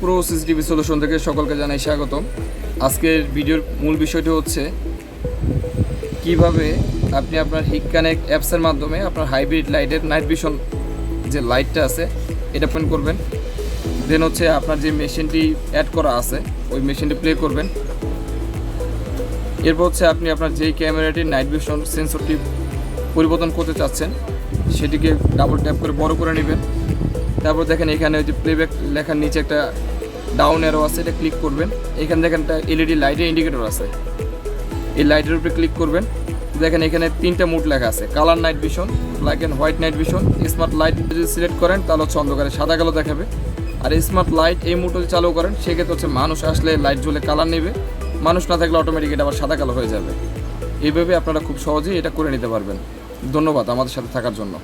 Pro CCTV solution থেকে সকলকে জানাই স্বাগতম। আজকের ভিডিওর মূল বিষয়টি হচ্ছে, কীভাবে আপনি আপনার হিক কানেক্ট অ্যাপসের মাধ্যমে আপনার হাইব্রিড লাইটের নাইট ভিশন যে লাইটটা আছে, এটা পেন করবেন। দেন হচ্ছে আপনার যে মেশিনটি অ্যাড করা আছে, ওই মেশিনটি প্লে করবেন। এরপর হচ্ছে আপনি আপনার যেই ক্যামেরাটির নাইট ভিশন সেন্সরটি পরিবর্তন করতে চাচ্ছেন, সেটিকে ডাবল ট্যাপ করে বড় করে নেবেন। তারপর দেখেন এখানে ওই যে প্লেব্যাক লেখার নিচে একটা ডাউন অ্যারো আছে, এটা ক্লিক করবেন। এখানে দেখেন একটা এলইডি লাইটের ইন্ডিকেটর আছে। এই লাইটের উপরে ক্লিক করবেন। দেখেন এখানে তিনটা মুড লেখা আছে। Colour night vision black and white night vision smart light যদি সিলেক্ট করেন, তাহলে হচ্ছে অন্ধকারে সাদা কালো দেখাবে। আর স্মার্ট লাইট এই মুড যদি চালু করেন, সেক্ষেত্রে হচ্ছে মানুষ আসলে লাইট জ্বলে কালার নেবে। মানুষ না থাকলে অটোমেটিক এটা আবার সাদা কালো হয়ে যাবে। এইভাবে আপনারা খুব সহজেই এটা করে নিতে পারবেন। ধন্যবাদ আমাদের সাথে থাকার জন্য।